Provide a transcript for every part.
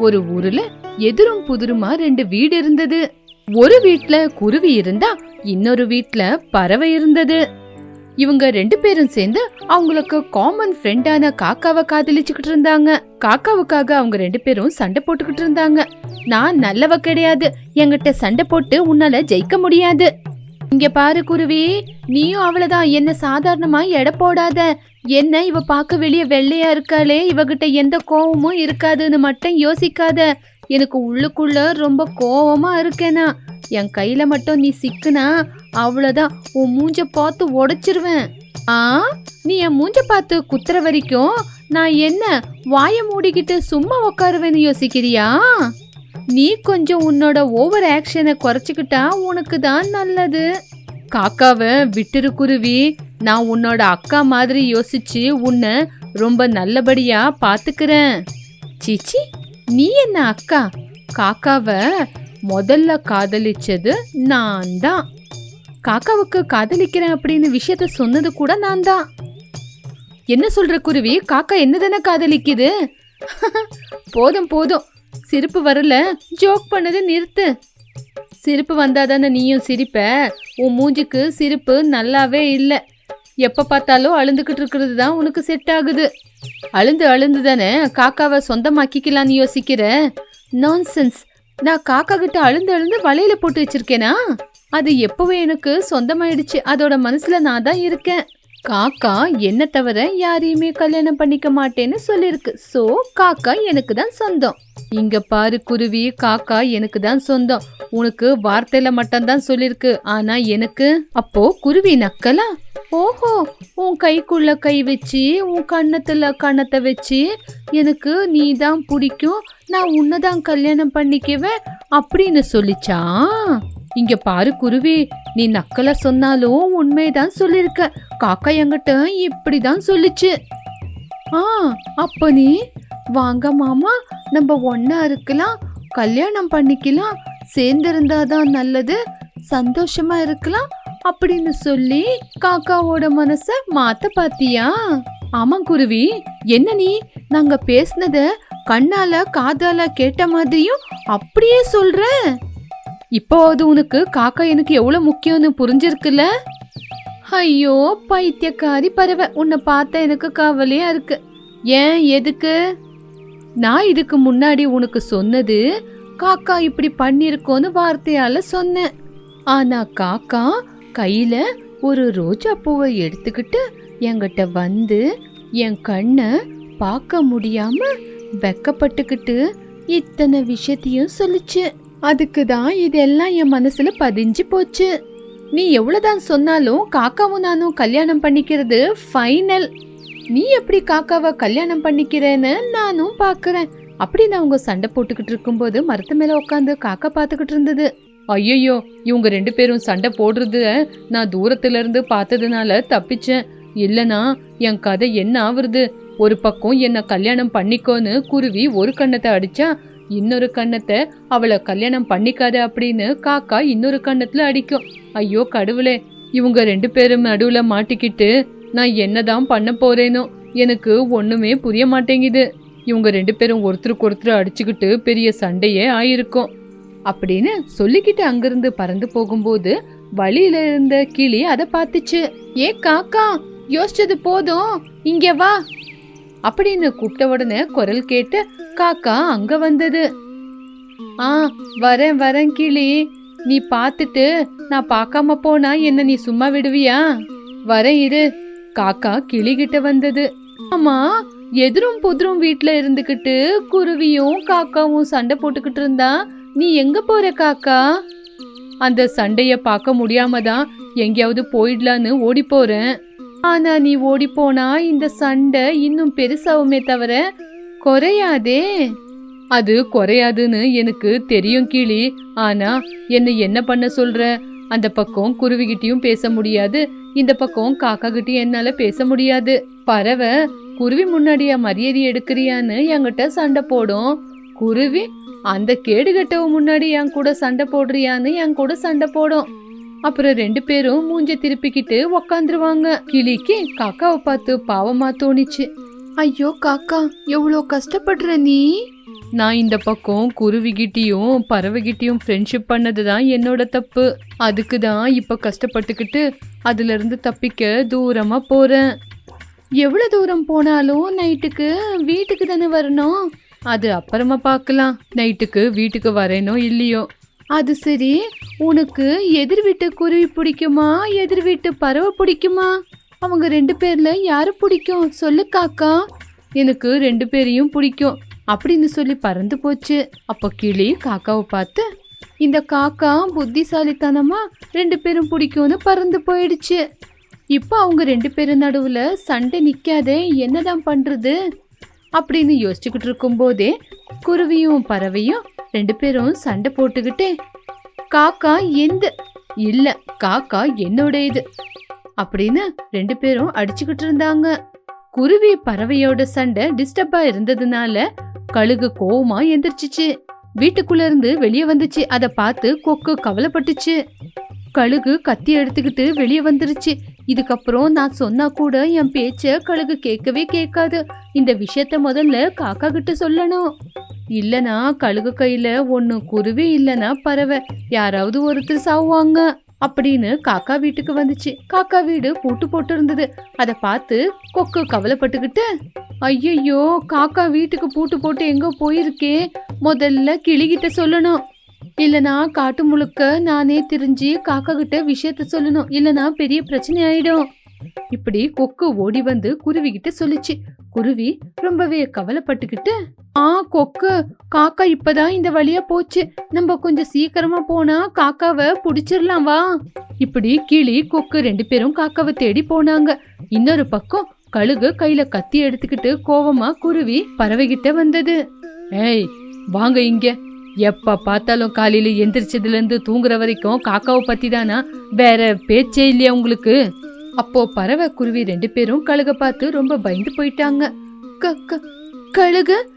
ஒரு ஊர்ல எதிரும் புதிருமா ரெண்டு வீடு இருந்தது. ஒரு வீட்ல குருவி இருந்தா இன்னொரு வீட்ல பறவை இருந்தது. இவங்க ரெண்டு பேரும் சேர்ந்து அவங்களுக்கு காமன் ஃப்ரெண்டான காக்காவை காதலிச்சுக்கிட்டு இருந்தாங்க. காக்காவுக்காக அவங்க ரெண்டு பேரும் சண்டை போட்டுக்கிட்டு இருந்தாங்க. நான் நல்லவ கிடையாது. என்கிட்ட சண்டை போட்டு உன்னால ஜெயிக்க முடியாது. இங்க பாரு குருவி நீயும் அவ்வளவுதான் என்ன சாதாரணமா எடை போடாத. என்ன இவ பார்க்க வெளிய வெள்ளையா இருக்காளே? இவகிட்ட எந்த கோவமும் இருக்காதுன்னு மட்டும் யோசிக்காத. எனக்கு உள்ளுக்குள்ள ரொம்ப கோவமா இருக்கேனா? என் கையில மட்டும் நீ சிக்குனா அவ்வளவுதான் உன் மூஞ்ச பார்த்து உடைச்சிருவேன். ஆ? நீ என் மூஞ்ச பார்த்து குத்துற வரைக்கும் நான் என்ன வாய மூடிக்கிட்டு சும்மா உட்காருவேன்னு யோசிக்கிறியா? நீ கொஞ்சம் உன்னோட ஓவர் ஆக்ஷனை குறைச்சிக்கிட்டா உனக்கு தான் நல்லது. காக்காவை விட்டுரு குருவி. நான் உன்னோட அக்கா மாதிரி யோசிச்சு உன்னை ரொம்ப நல்லபடியா பாத்துக்கிறேன். சீச்சி நீ என்ன அக்கா? காக்காவை முதல்ல காதலிச்சது நான் தான் காக்காவுக்கு காதலிக்கிறேன் அப்படின்னு விஷயத்த சொன்னது கூட நான் தான் என்ன சொல்ற குருவி? காக்கா என்னதானே காதலிக்குது? போதும் போதும். சிரிப்பு வரல. ஜோக் பண்ணது நிறுத்து. சிரிப்பு வந்தாதானே நீயும் சிரிப்ப? உன் மூஞ்சிக்கு சிரிப்பு நல்லாவே இல்லை. எப்போ பார்த்தாலும் அழுந்துக்கிட்டு இருக்கிறது தான் உனக்கு செட் ஆகுது. அழுந்து அழுந்து தானே காக்காவை சொந்தமாக்கிக்கலான்னு யோசிக்கிற? நான்சென்ஸ் நான் காக்கா கிட்ட அழுந்து அழுந்து வலையில போட்டு வச்சிருக்கேனா? அது எப்பவும் எனக்கு சொந்தமாயிடுச்சு. அதோட மனசுல நான் தான் இருக்கேன். காக்கா என்ன தவிர யாரையுமே கல்யாணம் பண்ணிக்க மாட்டேன்னு சொல்லிருக்கு. சோ காக்கா எனக்கு தான் சொந்தம். இங்க பாரு குருவி காக்கா எனக்கு தான் சொந்தம். உனக்கு வார்த்தையில மட்டும்தான் சொல்லிருக்கு. ஆனா எனக்கு அப்போ குருவி நக்கலா? ஓஹோ உன் கைக்குள்ள கை வச்சு உன் கண்ணத்துல கண்ணத்தை வச்சு எனக்கு நீ தான் பிடிக்கும். நான் உன்னதான் கல்யாணம் பண்ணிக்குவேன் அப்படின்னு சொல்லிச்சா? இங்க பாரு குருவி நீ நக்கல சொன்னாலும் உண்மைதான் சொல்லிருக்க காக்கா என்கிட்ட இப்படிதான் சொல்லிச்சு. ஆ அப்ப நீ வாங்க மாமா நம்ம ஒன்னா இருக்கலாம் கல்யாணம் பண்ணிக்கலாம் சேர்ந்திருந்தாதான் நல்லது சந்தோஷமா இருக்கலாம் அப்படின்னு சொல்லி காக்காவோட மனச மாத்த பாத்தியா? ஆமா குருவி என்ன நீ நாங்க பேசினத கண்ணால காதால கேட்ட மாதிரியும் அப்படியே சொல்ற. இப்போ அது உனக்கு காக்கா எனக்கு எவ்வளவு முக்கியம்னு புரிஞ்சிருக்குல்ல? ஐயோ பைத்தியக்காரி பறவை. உன்னை பார்த்தா எனக்கு கவலையா இருக்கு. ஏன் எதுக்கு? நான் இதுக்கு முன்னாடி உனக்கு சொன்னது காக்கா இப்படி பண்ணிருக்கோன்னு வார்த்தையால சொன்னேன். ஆனா காக்கா கையில ஒரு ரோஜா பூவை எடுத்துக்கிட்டு என்கிட்ட வந்து என் கண்ணை பார்க்க முடியாம வெக்கப்பட்டுக்கிட்டு இத்தனை விஷயத்தையும் சொல்லுச்சு. அதுக்கு தான் இதெல்லாம் என் மனசுல பதிஞ்சு போச்சு. நீ எவ்வளோதான் சொன்னாலும் காக்காவும் நானும் கல்யாணம் பண்ணிக்கிறது ஃபைனல் நீ எப்படி காக்காவை கல்யாணம் பண்ணிக்கிறேன்னு நானும் பாக்குறேன். அப்படின்னு அவங்க சண்டை போட்டுக்கிட்டு இருக்கும்போது மரத்து மேலே உட்காந்து காக்கா பார்த்துக்கிட்டு இருந்தது. ஐயோ இவங்க ரெண்டு பேரும் சண்டை போடுறது நான் தூரத்துலேருந்து பார்த்ததுனால தப்பிச்சேன். இல்லைனா என் கதை என்ன ஆவறது? ஒரு பக்கம் என்னை கல்யாணம் பண்ணிக்கோன்னு குருவி ஒரு கண்ணத்தை அடித்தா இன்னொரு கண்ணத்தை அவளை கல்யாணம் பண்ணிக்காத அப்படின்னு காக்கா இன்னொரு கண்ணத்துல அடிக்கும். ஐயோ கடவுளே இவங்க ரெண்டு பேரும் நடுவுல மாட்டிக்கிட்டு நான் என்னதான் பண்ண போறேனோ எனக்கு ஒண்ணுமே புரிய மாட்டேங்குது. இவங்க ரெண்டு பேரும் ஒருத்தருக்கு ஒருத்தர் அடிச்சுக்கிட்டு பெரிய சண்டையே ஆயிருக்கும். அப்படின்னு சொல்லிக்கிட்டு அங்கிருந்து பறந்து போகும்போது வழியில இருந்த கிளி அதை பார்த்துச்சு. ஏ காக்கா யோசிச்சது போதும். இங்க வா. அப்படின்னு கூப்பிட்ட உடனே குரல் கேட்டு காக்கா அங்க வந்தது. ஆ வரேன் வரேன் கிளி. நீ பார்த்துட்டு நான் பார்க்காம போனா என்ன நீ சும்மா விடுவியா? வரேன் இரு. காக்கா கிளி கிட்ட வந்தது. ஆமா எதிரும் புதிரும் வீட்டில் இருந்துக்கிட்டு குருவியும் காக்காவும் சண்டை போட்டுக்கிட்டு இருந்தா நீ எங்க போற காக்கா? அந்த சண்டைய பார்க்க முடியாம தான் எங்கேயாவது போயிடலான்னு ஓடி போறேன். ஆனா நீ ஓடி போனா இந்த சண்டை இன்னும் பெருசாவுமே தவிர குறையாதே. அது குறையாதுன்னு எனக்கு தெரியும் கிளி. ஆனா என்னை என்ன பண்ண சொல்ற? அந்த பக்கம் குருவிகிட்டையும் பேச முடியாது. இந்த பக்கம் காக்கா கிட்டயும் என்னால பேச முடியாது. பறவை குருவி முன்னாடியா மரியாதை எடுக்கிறியான்னு என்கிட்ட சண்டை போடும். குருவி அந்த கேடு முன்னாடி என் கூட சண்டை போடுறியான்னு என் கூட சண்டை போடும். அப்புறம் ரெண்டு பேரும் மூஞ்ச திருப்பிக்கிட்டு உக்காந்துருவாங்க. கிளிக்கு காக்காவை பார்த்து பாவமா தோணிச்சு. ஐயோ காக்கா எவ்வளோ கஷ்டப்படுற நீ? நான் இந்த பக்கம் குருவிகிட்டயும் பறவைகிட்டயும் ஃப்ரெண்ட்ஷிப் பண்ணது தான் என்னோட தப்பு. அதுக்கு தான் இப்போ கஷ்டப்பட்டுக்கிட்டு அதுல இருந்து தப்பிக்க தூரமா போறேன். எவ்வளோ தூரம் போனாலும் நைட்டுக்கு வீட்டுக்கு தானே வரணும்? அது அப்புறமா பார்க்கலாம். நைட்டுக்கு வீட்டுக்கு வரேனோ இல்லையோ? அது சரி. உனக்கு எதிர் வீட்டு குருவி பிடிக்குமா? எதிர் வீட்டு பறவை பிடிக்குமா? அவங்க ரெண்டு பேர்ல யாரு பிடிக்கும்? சொல்லு காக்கா. எனக்கு ரெண்டு பேரையும் பிடிக்கும். அப்படின்னு சொல்லி பறந்து போச்சு. அப்போ கிளி காக்காவை பார்த்து இந்த காக்கா புத்திசாலித்தனமா ரெண்டு பேரும் பிடிக்கும்னு பறந்து போயிடுச்சு. இப்போ அவங்க ரெண்டு பேரும் நடுவில் சண்டை நிற்காதே என்னதான் பண்ணுறது அப்படின்னு யோசிச்சுக்கிட்டு இருக்கும்போதே குருவியும் பறவையும் ரெண்டு பேரும் சண்டை போட்டுக்கிட்டு காக்கா எந்த இல்ல காக்கா என்னோட இது அப்படின்னு ரெண்டு பேரும் அடிச்சுக்கிட்டு இருந்தாங்க. குருவி பறவையோட சண்டை டிஸ்டர்பா இருந்ததுனால கழுகு கோவமா எந்திரிச்சிச்சு. வீட்டுக்குள்ள இருந்து வெளியே வந்துச்சு. அதை பார்த்து கொக்கு கவலைப்பட்டுச்சு. கழுகு கத்தி எடுத்துக்கிட்டு வெளியே வந்துருச்சு. இதுக்கப்புறம் நான் சொன்னா கூட என் பேச்ச கழுகு கேட்கவே கேட்காது. இந்த விஷயத்த முதல்ல காக்கா கிட்ட சொல்லணும். இல்லனா கழுகு கையில ஒன்னு குருவி இல்லனா பறவை. யாராவது ஒருத்தர் சாவுவாங்க. அப்படின்னு காக்கா வீட்டுக்கு வந்துச்சு. காக்கா வீடு பூட்டு போட்டு இருந்தது அதை பார்த்து கொக்கு கவலைப்பட்டுக்கிட்டு ஐயையோ காக்கா வீட்டுக்கு பூட்டு போட்டு எங்க போயிருக்கே. முதல்ல கிளிகிட்ட சொல்லணும். இல்லனா காட்டு முழுக்க நானே திரிஞ்சு காக்கா கிட்ட விஷயத்த சொல்லணும். இல்லனா பெரிய பிரச்சனை ஆயிடும் இப்படி கொக்கு ஓடி வந்து குருவி கிட்ட சொல்லுச்சு. குருவி ரொம்பவே கவலைப்பட்டுக்கிட்டு ஆ கொக்கு காக்கா இப்பதான் இந்த வழியா போச்சு. நம்ம கொஞ்சம் சீக்கிரமா போனா காக்காவை புடிச்சிடலாம் வா. இப்படி கிளி கொக்கு ரெண்டு பேரும் காக்காவை தேடி போனாங்க. இன்னொரு பக்கம் கழுகு கையில கத்தி எடுத்துக்கிட்டு கோவமா குருவி பறவைகிட்ட வந்தது. ஏய் வாங்க இங்க. எப்போ பார்த்தாலும் காலையில் எந்திரிச்சதுலேருந்து தூங்குற வரைக்கும் காக்காவை பற்றி தானா வேற பேச்சே இல்லையா உங்களுக்கு? அப்போ பறவை குருவி ரெண்டு பேரும் கழுக பார்த்து ரொம்ப பயந்து போயிட்டாங்க. க- க- கழுகு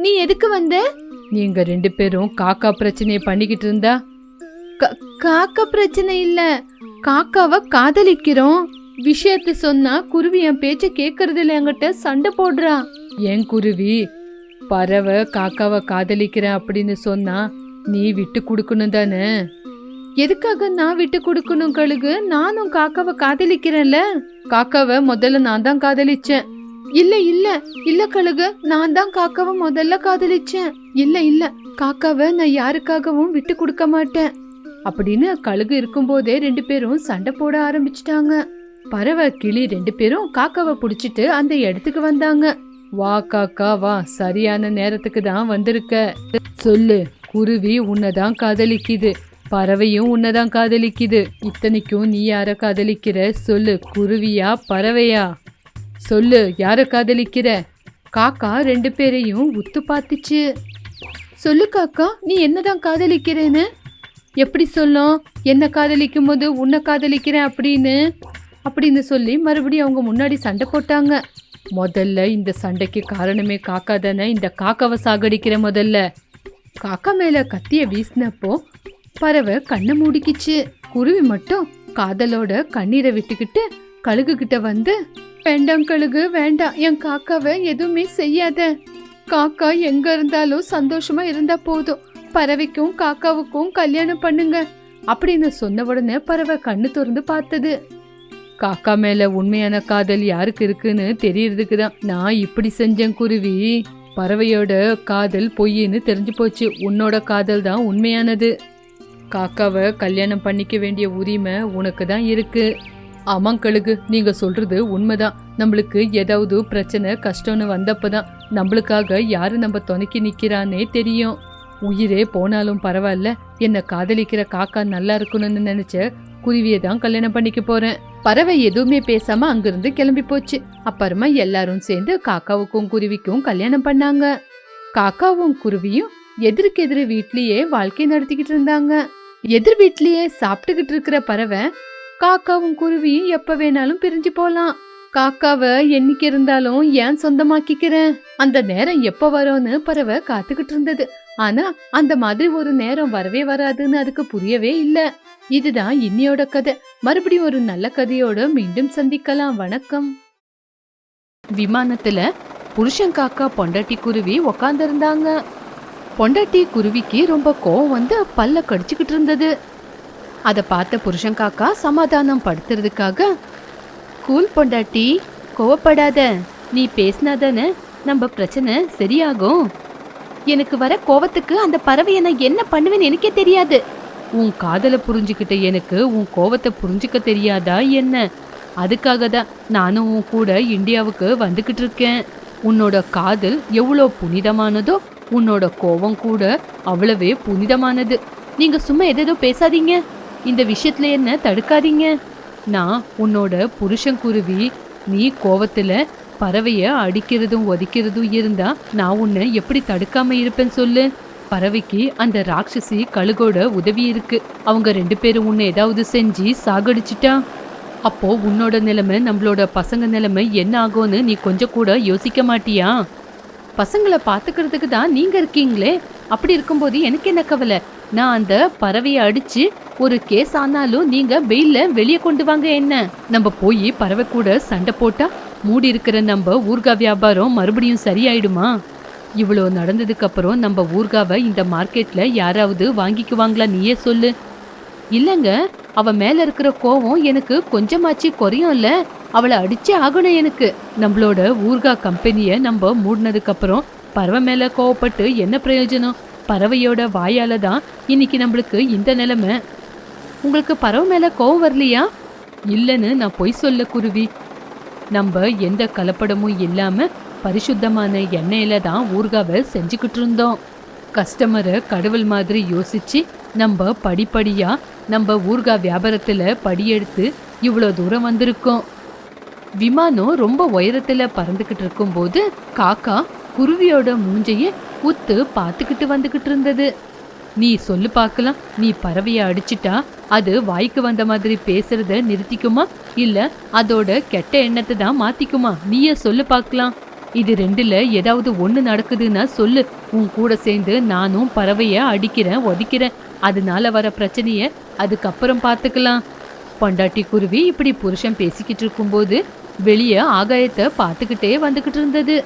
நீ எதுக்கு வந்த? நீங்க ரெண்டு பேரும் காக்கா பிரச்சனையை பண்ணிக்கிட்டு இருந்தா? க- காக்கா பிரச்சனை இல்ல. காக்காவை காதலிக்கிறோம். விஷயத்த சொன்னா குருவி என் பேச்ச கேக்குறது இல்ல என்கிட்ட சண்டை போடுறா. ஏன் குருவி? பறவை காக்காவை காதலிக்கிறேன் அப்படின்னு சொன்னா நீ விட்டு கொடுக்கணும் தானே? எதுக்காக நான் விட்டு கொடுக்கணும் கழுகு? நானும் காக்காவை காதலிக்கிறேன்ல. காக்காவை முதல்ல நான் தான் காதலிச்சேன். இல்ல இல்ல இல்ல கழுகு நான் தான் காக்காவை முதல்ல காதலிச்சேன். இல்ல இல்ல காக்காவை நான் யாருக்காகவும் விட்டு கொடுக்க மாட்டேன். அப்படின்னு கழுகு இருக்கும்போதே ரெண்டு பேரும் சண்டை போட ஆரம்பிச்சிட்டாங்க. பறவை கிளி ரெண்டு பேரும் காக்காவை புடிச்சிட்டு அந்த இடத்துக்கு வந்தாங்க. வா காக்கா வா. சரியான நேரத்துக்கு தான் வந்திருக்க. சொல்லு குருவி உன்னதான் காதலிக்குது. பறவையும் உன்னதான் காதலிக்குது. இத்தனைக்கும் நீ யார காதலிக்கிற? சொல்லு குருவியா பறவையா? சொல்லு யார காதலிக்கிற? காக்கா ரெண்டு பேரையும் உத்து பார்த்துச்சு. சொல்லு காக்கா நீ என்னதான் காதலிக்கிறேன்னு? எப்படி சொல்லும்? என்ன காதலிக்கும் போது உன்னை காதலிக்கிறேன் அப்படின்னு? அப்படின்னு சொல்லி மறுபடியும் அவங்க முன்னாடி சண்டை போட்டாங்க. முதல்ல இந்த சண்டைக்கு காரணமே காக்கா தானே? இந்த காக்காவை சாகடிக்கிற முதல்ல. காக்கா மேல கத்திய வீசினப்போ பறவை கண்ணை மூடிக்கிச்சு. குருவி மட்டும் காதலோட கண்ணீரை விட்டுக்கிட்டு கழுகு கிட்ட வந்து வேண்டாம் கழுகு வேண்டாம். என் காக்காவை எதுவுமே செய்யாத. காக்கா எங்க இருந்தாலும் சந்தோஷமா இருந்தா போதும். பறவைக்கும் காக்காவுக்கும் கல்யாணம் பண்ணுங்க. அப்படின்னு சொன்ன உடனே பறவை கண்ணு திறந்து பார்த்தது. காக்கா மேல உண்மையான காதல் யாருக்கு இருக்குன்னு தெரியறதுக்கு தான் நான் இப்படி செஞ்சேன் குருவி. பறவையோட காதல் பொய்ன்னு தெரிஞ்சு போச்சு. உன்னோட காதல் தான் உண்மையானது. காக்காவை கல்யாணம் பண்ணிக்க வேண்டிய உரிமை உனக்கு தான் இருக்கு ஆமாங்கழுகு நீங்க சொல்றது உண்மைதான். நம்மளுக்கு ஏதாவது பிரச்சனை கஷ்டம்னு வந்தப்பதான் நம்மளுக்காக யாரு நம்ம துணைக்கி நிக்கிறானே தெரியும். உயிரே போனாலும் பரவாயில்ல. என்ன காதலிக்கிற காக்கா நல்லா இருக்கணும்னு நினைச்ச குருவியை தான் கல்யாணம் பண்ணிக்க போறேன். பறவை எதுவுமே பேசாம அங்கிருந்து கிளம்பி போச்சு. அப்புறமா எல்லாரும் சேர்ந்து காக்காவுக்கும் குருவிக்கும் கல்யாணம் பண்ணாங்க. காக்காவும் குருவியும் எதிர்க்கு எதிர் வீட்லயே வாழ்க்கை நடத்திக்கிட்டு இருந்தாங்க. எதிர் வீட்லயே சாப்பிட்டுக்கிட்டு இருக்கிற பறவை காக்காவும் குருவியும் எப்ப வேணாலும் பிரிஞ்சு போலாம். காக்காவை என்னைக்கு இருந்தாலும் ஏன் சொந்தமாக்கிக்கிறேன்? அந்த நேரம் எப்ப வரும்னு பறவை காத்துக்கிட்டு இருந்தது. ஆனா அந்த மாதிரி ஒரு நேரம் வரவே வராதுன்னு அதுக்கு புரியவே இல்ல. இதுதான் இன்னியோட கதை. மறுபடியும் ஒரு நல்ல கதையோட மீண்டும் சந்திக்கலாம். வணக்கம். விமானத்துல புருஷன் காக்கா பொண்டாட்டி குருவி உக்காந்துருந்தாங்க. பொண்டாட்டி குருவிக்கு ரொம்ப கோவம் வந்து பல்ல கடிச்சுக்கிட்டு இருந்தது. அதை பார்த்த புருஷன் காக்கா சமாதானம் படுத்துறதுக்காக கூல் பொண்டாட்டி கோவப்படாத. நீ பேசினாதானே நம்ம பிரச்சனை சரியாகும். எனக்கு வர கோவத்துக்கு அந்த பறவையை நான் என்ன பண்ணுவேன்னு எனக்கே தெரியாது. உன் காதலை புரிஞ்சுக்கிட்ட எனக்கு உன் கோவத்தை புரிஞ்சுக்க தெரியாதா என்ன? அதுக்காக தான் நானும் உன் கூட இந்தியாவுக்கு வந்துகிட்டு இருக்கேன். உன்னோட காதல் எவ்வளோ புனிதமானதோ உன்னோட கோவம் கூட அவ்வளவே புனிதமானது. நீங்க சும்மா எதேதோ பேசாதீங்க. இந்த விஷயத்துல என்ன தடுக்காதீங்க. நான் உன்னோட புருஷன் குருவி நீ கோவத்தில் பறவையை அடிக்கிறதும் ஒதிக்கிறதும் இருந்தா நான் உன்னை எப்படி தடுக்காம இருப்பேன் சொல்லு? பறவைக்கு அந்த ராட்சசி கழுகோட உதவி இருக்கு. அவங்க ரெண்டு பேரும் உன்னை ஏதாவது செஞ்சு சாகடிச்சிட்டா? அப்போ உன்னோட நிலைமை நம்மளோட பசங்க நிலைமை என்ன ஆகும்னு நீ கொஞ்சம் கூட யோசிக்க மாட்டியா? பசங்களை பார்த்துக்கிறதுக்கு தான் நீங்க இருக்கீங்களே. அப்படி இருக்கும்போது எனக்கு என்ன கவலை? நான் அந்த பறவையை அடிச்சு ஒரு கேஸ் ஆனாலும் நீங்க வெயில்ல வெளியே கொண்டு வாங்க என்ன? நம்ம போய் பறவை கூட சண்டை போட்டா மூடி இருக்கிற நம்ம ஊர்கா வியாபாரம் மறுபடியும் சரியாயிடுமா? இவ்வளோ நடந்ததுக்கு அப்புறம் நம்ம ஊர்காவை இந்த மார்க்கெட்ல யாராவது வாங்கிக்குவாங்களா நீயே சொல்லு. இல்லைங்க அவ மேல இருக்கிற கோவம் எனக்கு கொஞ்சமாச்சு குறையும்ல. அவளை அடிச்சே ஆகணும் எனக்கு. நம்மளோட ஊர்கா கம்பெனியை நம்ம மூடினதுக்கு அப்புறம் பறவை மேல கோவப்பட்டு என்ன பிரயோஜனம்? பறவையோட வாயால தான் இன்னைக்கு நம்மளுக்கு இந்த நிலைமை. உங்களுக்கு பறவை மேல கோவம் வரலையா? இல்லைன்னு நான் பொய் சொல்ல குருவி. நம்ம எந்த கலப்படமும் இல்லாம பரிசுத்தமான எண்ணெயில தான் ஊர்காவை செஞ்சுக்கிட்டு இருந்தோம். கஸ்டமரை கடவுள் மாதிரி யோசிச்சு நம்ம படிப்படியா நம்ம ஊர்கா வியாபாரத்துல படியெடுத்து இவ்வளோ தூரம் வந்திருக்கோம். விமானம் ரொம்ப உயரத்துல பறந்துகிட்டு இருக்கும்போது காக்கா குருவியோட மூஞ்சையை உத்து பார்த்துக்கிட்டு வந்துகிட்டு இருந்தது. நீ சொல்லு பார்க்கலாம். நீ பறவையை அடிச்சிட்டா அது வாய்க்கு வந்த மாதிரி பேசுறத நிறுத்திக்குமா? இல்ல அதோட கெட்ட எண்ணத்தை தான் மாத்திக்குமா? நீயே சொல்லு பார்க்கலாம். இது ரெண்டுல ஏதாவது ஒண்ணு நடக்குதுன்னா சொல்லு. உன் கூட சேர்ந்து நானும் பறவைய அடிக்கிறேன் ஒதிக்கிறேன். அதனால வர பிரச்சனைய அதுக்கப்புறம் பார்த்துக்கலாம். பொண்டாட்டி குருவி இப்படி புருஷன் பேசிக்கிட்டு இருக்கும்போது வெளியே ஆகாயத்தை பார்த்துக்கிட்டே வந்துகிட்டு இருந்தது.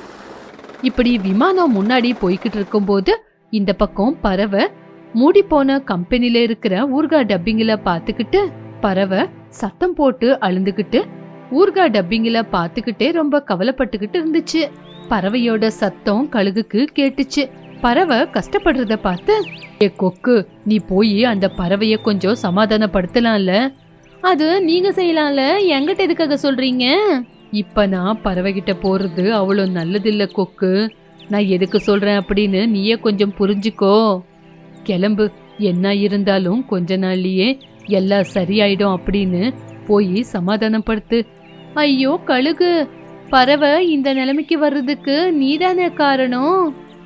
இப்படி விமானம் முன்னாடி போய்கிட்டு இருக்கும்போது இந்த பக்கம் பறவை மூடி போன கம்பெனில இருக்கிற ஊர்கா டப்பிங்கில பார்த்துக்கிட்டு பறவை சத்தம் போட்டு அழுந்துகிட்டு ஊர்கா டப்பிங்கில பார்த்துக்கிட்டே ரொம்ப கவலைப்பட்டுக்கிட்டு இருந்துச்சு. பறவையோட சத்தம் கழுகுக்கு கேட்டுச்சு. பறவை கஷ்டப்படுறத பார்த்து ஏ கொக்கு நீ போய் அந்த பறவைய கொஞ்சம் சமாதானப்படுத்தலாம்ல? அது நீங்க செய்யலாம்ல? எங்கிட்ட எதுக்காக சொல்றீங்க? இப்ப நான் பறவைகிட்ட போறது அவ்வளோ நல்லதில்ல கொக்கு. நான் எதுக்கு சொல்றேன் அப்படின்னு நீயே கொஞ்சம் புரிஞ்சுக்கோ. கிளம்பு. என்ன இருந்தாலும் கொஞ்ச நாள்லயே எல்லாம் சரியாயிடும் அப்படின்னு போய் சமாதானப்படுத்து. ஐயோ கழுகு! பறவை இந்த நிலைமைக்கு வர்றதுக்கு நீதானே காரணம்?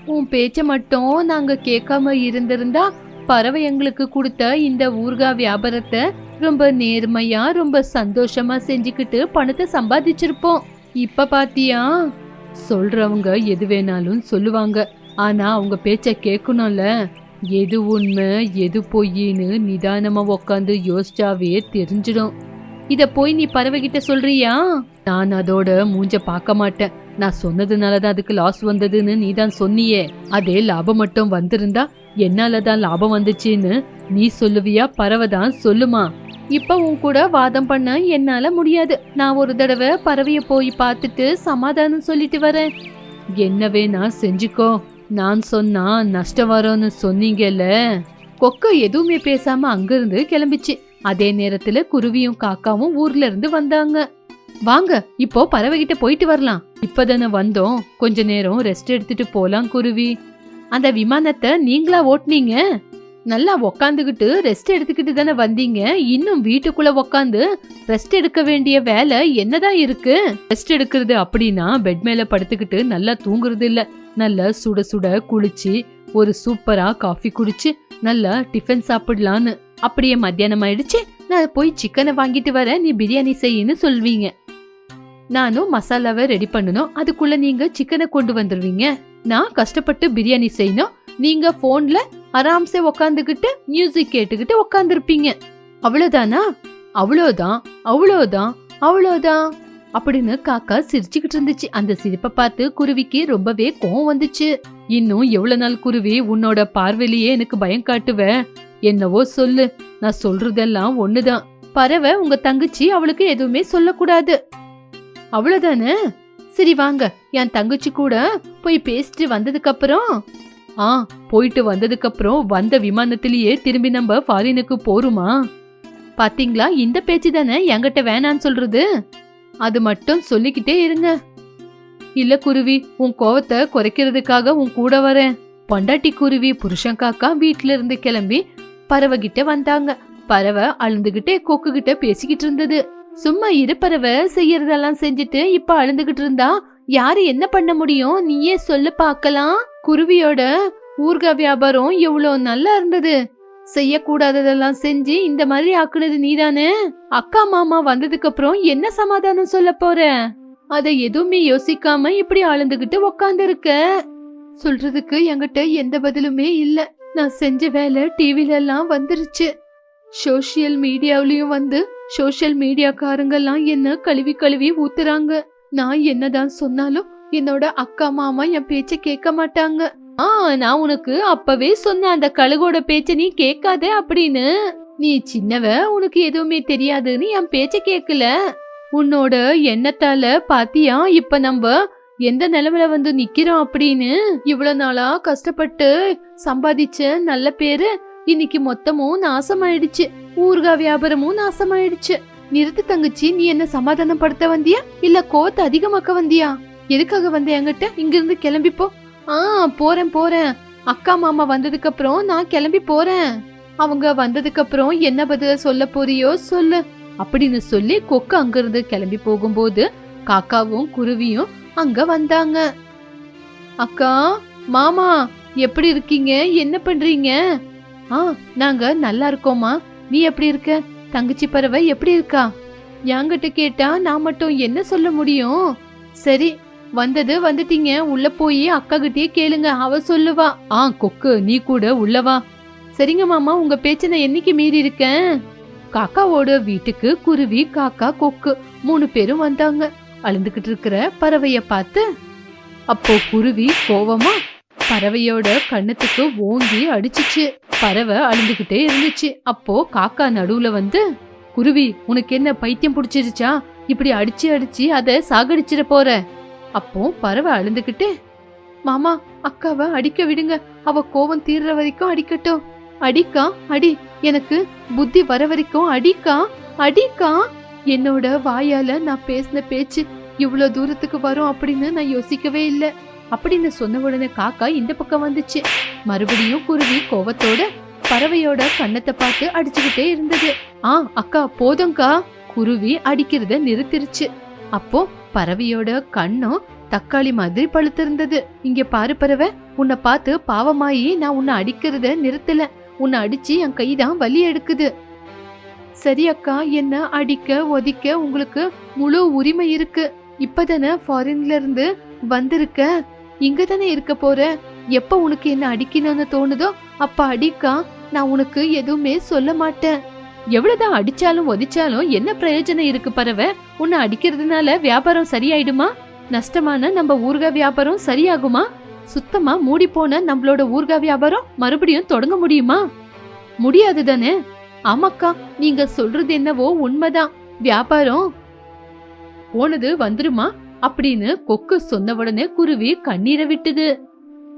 உன் பேச்ச மட்டும் நாங்க கேட்காம இருந்திருந்தா பறவை எங்களுக்கு கொடுத்த இந்த ஊர்கா வியாபாரத்தை ரொம்ப நேர்மையா ரொம்ப சந்தோஷமா செஞ்சுக்கிட்டு பணத்தை சம்பாதிச்சிருப்போம். இப்ப பாத்தியா? சொல்றவங்க எது வேணாலும் சொல்லுவாங்க. ஆனா அவங்க பேச்ச கேட்கணும்ல. எது உண்மை எது பொய்ன்னு நிதானமாக உக்காந்து யோசிச்சாவே தெரிஞ்சிடும். இதை போய் நீ பறவைகிட்ட சொல்றியா? நான் அதோட மூஞ்ச பார்க்க மாட்டேன். நான் சொன்னதுனால தான் அதுக்கு லாஸ் வந்ததுன்னு நீ தான் சொன்னியே. அதே லாபம் மட்டும் வந்திருந்தா என்னால தான் லாபம் வந்துச்சுன்னு நீ சொல்லுவியா? பறவை தான் சொல்லுமா? இப்போ உன் கூட வாதம் பண்ண என்னால முடியாது. நான் ஒரு தடவை பறவைய போய் பார்த்துட்டு சமாதானம் சொல்லிட்டு வரேன். என்ன வேணா செஞ்சுக்கோ. நான் சொன்னா நஷ்டம் வரும்னு சொன்னீங்கல்ல? கொக்கு எதுவுமே பேசாம அங்கிருந்து கிளம்பிச்சு. அதே நேரத்துல குருவியும் காக்காவும் ஊர்ல இருந்து வந்தாங்க. வாங்க இப்போ பறவைகிட்ட போயிட்டு வரலாம். இப்பதானே வந்தோம். கொஞ்ச நேரம் ரெஸ்ட் எடுத்துட்டு போலாம் குருவி. அந்த விமானத்தை நீங்களா ஓட்டுனீங்க? நல்லா உக்காந்துக்கிட்டு ரெஸ்ட் எடுத்துக்கிட்டு தானே வந்தீங்க? இன்னும் வீட்டுக்குள்ள உக்காந்து ரெஸ்ட் எடுக்க வேண்டிய வேலை என்னதான் இருக்கு? ரெஸ்ட் எடுக்கிறது அப்படின்னா பெட் மேல படுத்துக்கிட்டு நல்லா தூங்குறது இல்ல. நல்லா சுட சுட குளிச்சு ஒரு சூப்பரா காஃபி குடிச்சு நல்லா டிஃபன் சாப்பிடலான்னு. அப்படியே மத்தியானம் ஆயிடுச்சு. நான் போய் சிக்கனை வாங்கிட்டு வரேன். நீ பிரியாணி செய்யின்னு சொல்வீங்க. நானும் மசாலாவை ரெடி பண்ணணும். அதுக்குள்ள நீங்க சிக்கனை கொண்டு வந்துருவீங்க. நான் கஷ்டப்பட்டு பிரியாணி செய்யணும். நீங்க போன்ல ஆராம்சே உக்காந்துக்கிட்டு மியூசிக் கேட்டுக்கிட்டு உக்காந்துருப்பீங்க. அவ்வளோதானா அவ்வளோதான் அவ்வளோதான் அவ்வளோதான் அப்படின்னு காக்கா சிரிச்சுக்கிட்டு இருந்துச்சு. அந்த சிரிப்பை பார்த்து குருவிக்கு ரொம்பவே கோவம் வந்துச்சு. இன்னும் எவ்வளவு நாள் குருவி உன்னோட பார்வையிலேயே எனக்கு பயம் காட்டுவ? என்னவோ சொல்லு நான் சொல்றதெல்லாம் ஒண்ணுதான். பறவை உங்க தங்கச்சி அவளுக்கு எதுவுமே சொல்லக்கூடாது. அவ்வளவுதானே? சரி வாங்க என் தங்கச்சி கூட போய் பேசிட்டு வந்ததுக்கு அப்புறம் ஆ போயிட்டு வந்ததுக்கு அப்புறம் வந்த விமானத்திலேயே திரும்பி நம்ம ஃபாரினுக்கு போருமா பாத்தீங்களா? இந்த பேச்சு தானே என்கிட்ட வேணான்னு சொல்றது? அது மட்டும் சொல்லிக்கிட்டே இருங்க. இல்ல குருவி உன் கோவத்தை குறைக்கிறதுக்காக உன் கூட வரேன். பொண்டாட்டி குருவி புருஷன் காக்கா வீட்ல இருந்து கிளம்பி பறவை கிட்ட வந்தாங்க. பறவை அழுந்துகிட்டே கொக்குகிட்ட பேசிக்கிட்டு இருந்தது. சும்மா இரு பறவை செய்யறதெல்லாம் செஞ்சுட்டு இப்ப அழுந்துகிட்டு இருந்தா யாரு என்ன பண்ண முடியும்? நீயே சொல்லு பார்க்கலாம். குருவியோட ஊர்கா வியாபாரம் எவ்வளோ நல்லா இருந்தது. செய்யக்கூடாததெல்லாம் செஞ்சு இந்த மாதிரி ஆக்குனது நீதானே? அக்கா மாமா வந்ததுக்கு அப்புறம் என்ன சமாதானம் சொல்ல போற? அதை எதுவுமே யோசிக்காம இப்படி ஆழ்ந்துகிட்டு உக்காந்து இருக்க சொல்றதுக்கு என்கிட்ட எந்த பதிலுமே இல்ல. நான் செஞ்ச வேலை டிவில எல்லாம் வந்துருச்சு. சோஷியல் மீடியாவிலயும் வந்து சோஷியல் மீடியாக்காரங்கெல்லாம் என்ன கழுவி கழுவி ஊத்துறாங்க. நான் என்னதான் சொன்னாலும் என்னோட அக்கா மாமா என் பேச்ச கேட்க மாட்டாங்க. ஆ நான் உனக்கு அப்பவே சொன்னேன் அந்த கழுகோட பேச்ச நீ கேட்காத அப்படின்னு. நீ சின்னவ உனக்கு எதுவுமே தெரியாதுன்னு என் பேச்ச கேட்கல. உன்னோட எண்ணத்தால பாத்தியா இப்ப நம்ம எந்த நிலைமையில வந்து நிக்கிறோம் அப்படின்னு? இவ்வளவு நாளா கஷ்டப்பட்டு சம்பாதிச்ச நல்ல பேரு இன்னைக்கு மொத்தமும் நாசமாயிடுச்சு. ஊர்கா வியாபாரமும் நாசமாயிடுச்சு. நிறுத்து தங்கச்சி நீ என்ன சமாதானப்படுத்த வந்தியா? இல்ல கோத்து அதிகமாக்க வந்தியா? எதுக்காக வந்த என்கிட்ட? இங்கிருந்து கிளம்பிப்போ ஆ போறேன் போறேன். அக்கா மாமா வந்ததுக்கு அப்புறம் நான் கிளம்பி போறேன். அவங்க வந்ததுக்கு அப்புறம் என்ன பதில சொல்ல போறியோ சொல்லு. அப்படின்னு சொல்லி கொக்கு அங்கிருந்து கிளம்பி போகும்போது காக்காவும் குருவியும் அங்க வந்தாங்க. அக்கா மாமா எப்படி இருக்கீங்க? என்ன பண்றீங்க? ஆ நாங்க நல்லா இருக்கோமா நீ எப்படி இருக்க? தங்கச்சி பறவை எப்படி இருக்கா? என்கிட்ட கேட்டா நான் மட்டும் என்ன சொல்ல முடியும்? சரி வந்தது வந்துட்டீங்க. உள்ள போய் அக்கா கிட்டயே கேளுங்க. அவ சொல்லுவா ஆ கொக்கு நீ கூட உள்ளவா சரிங்க மாமா உங்க பேச்ச நான் என்னைக்கு மீறி இருக்கேன்? காக்காவோட வீட்டுக்கு குருவி காக்கா கொக்கு மூணு பேரும் வந்தாங்க. அழுந்துகிட்டு இருக்கிற பறவைய பார்த்து அப்போ குருவி கோவமா? பறவையோட கண்ணத்துக்கு ஓங்கி அடிச்சுச்சு. பறவை அழுந்துகிட்டே இருந்துச்சு. அப்போ காக்கா நடுவுல வந்து குருவி உனக்கு என்ன பைத்தியம் பிடிச்சிருச்சா? இப்படி அடிச்சு அடிச்சு அதை சாகடிச்சிட போற. அப்போ பறவை அழுந்துகிட்டு மாமா அக்காவை அடிக்க விடுங்க. அவ கோவம் தீர்ற வரைக்கும் அடிக்கட்டும். அடிக்கா அடி. எனக்கு புத்தி வர வரைக்கும் அடிக்கா அடிக்கா. என்னோட வாயால நான் பேசின பேச்சு இவ்வளவு தூரத்துக்கு வரும் அப்படின்னு நான் யோசிக்கவே இல்லை. அப்படின்னு சொன்ன உடனே காக்கா இந்த பக்கம் வந்துச்சு. மறுபடியும் குருவி கோவத்தோட பறவையோட கண்ணத்தை பார்த்து அடிச்சுக்கிட்டே இருந்தது. ஆ அக்கா போதும்க்கா. குருவி அடிக்கிறத நிறுத்திருச்சு. அப்போ பறவையோட கண்ணும் தக்காளி மாதிரி பழுத்திருந்தது. இங்க பாரு பறவை உன்னை பார்த்து பாவமாயி நான் உன்னை அடிக்கிறத நிறுத்தல. உன்னை அடிச்சு என் கைதான் வலி எடுக்குது. சரி அக்கா என்ன அடிக்க ஒதிக்க உங்களுக்கு முழு உரிமை இருக்கு. இப்பதானே ஃபாரின்ல இருந்து வந்திருக்க? இங்க தானே இருக்க போற? எப்ப உனக்கு என்ன அடிக்கணும்னு தோணுதோ அப்ப அடிக்கா. நான் உனக்கு எதுவுமே சொல்ல மாட்டேன். எவ்வளவுதான் அடிச்சாலும் ஒதிச்சாலும் என்ன பிரயோஜனம் இருக்கு பறவை உன்னை அடிக்கிறதுனால வியாபாரம் சரியாயிடுமா? நஷ்டமான நம்ம ஊர்கா வியாபாரம் சரியாகுமா? சுத்தமா மூடி போன நம்மளோட ஊர்கா வியாபாரம் மறுபடியும் தொடங்க முடியுமா? முடியாது தானே? ஆமாக்கா நீங்க சொல்றது என்னவோ உண்மைதான். வியாபாரம் போனது வந்துருமா? அப்படின்னு கொக்கு சொன்ன உடனே குருவி கண்ணீரை விட்டுது.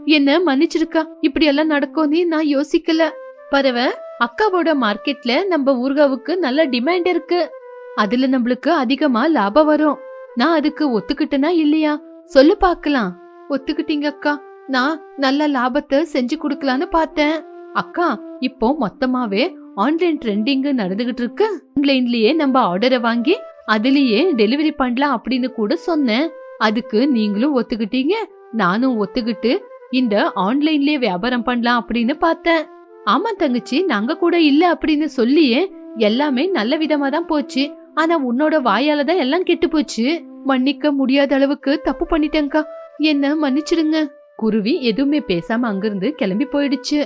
என்ன மன்னிச்சிருக்கா இப்படி எல்லாம் நடக்கும்னு நான் யோசிக்கல. பறவை அக்காவோட மார்க்கெட்ல நம்ம ஊர்காவுக்கு நல்ல டிமாண்ட் இருக்கு. அதுல நம்மளுக்கு அதிகமா லாபம் வரும். நான் அதுக்கு ஒத்துக்கிட்டனா இல்லையா? சொல்லு பாக்கலாம் ஒத்துக்கிட்டீங்க அக்கா. நான் நல்ல லாபத்தை செஞ்சு கொடுக்கலான்னு பார்த்தேன். அக்கா இப்போ மொத்தமாவே ஆன்லைன் ட்ரெண்டிங் நடந்துகிட்டு இருக்கு. ஆன்லைன்லயே நம்ம ஆர்டரை வாங்கி அதுலயே டெலிவரி பண்ணலாம் அப்படின்னு கூட சொன்னேன். அதுக்கு நீங்களும் ஒத்துக்கிட்டீங்க. நானும் ஒத்துக்கிட்டு இந்த ஆன்லைன்லயே வியாபாரம் பண்ணலாம் அப்படின்னு பார்த்தேன். ஆமா தங்கச்சி நாங்க கூட இல்ல அப்படின்னு சொல்லியே எல்லாமே நல்ல விதமா தான் போச்சு. ஆனா உன்னோட வாயால தான் எல்லாம் கெட்டு போச்சு. மன்னிக்க முடியாத அளவுக்கு தப்பு பண்ணிட்டேங்கா என்ன மன்னிச்சிடுங்க. குருவி எதுவுமே பேசாம அங்கிருந்து கிளம்பி போயிடுச்சு.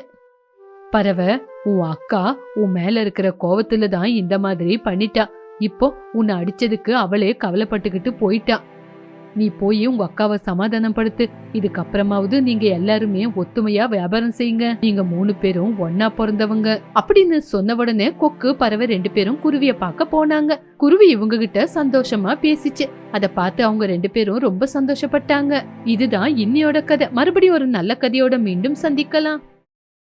பறவை உன் அக்கா உன் மேல இருக்கிற கோவத்துல தான் இந்த மாதிரி பண்ணிட்டா. இப்போ உன்னை அடிச்சதுக்கு அவளே கவலைப்பட்டுக்கிட்டு போயிட்டா. நீ போய் உங்க அக்காவை சமாதானப்படுத்து. இதுக்கப்புறமாவது நீங்க எல்லாருமே ஒத்துமையா வியாபாரம் செய்யுங்க. நீங்க மூணு பேரும் ஒன்னா பிறந்தவங்க. அப்படின்னு சொன்ன உடனே கொக்கு பறவை ரெண்டு பேரும் குருவிய பார்க்க போனாங்க. குருவி இவங்க கிட்ட சந்தோஷமா பேசிச்சு. அத பார்த்து அவங்க ரெண்டு பேரும் ரொம்ப சந்தோஷப்பட்டாங்க. இதுதான் இன்னியோட கதை. மறுபடியும் ஒரு நல்ல கதையோட மீண்டும் சந்திக்கலாம்.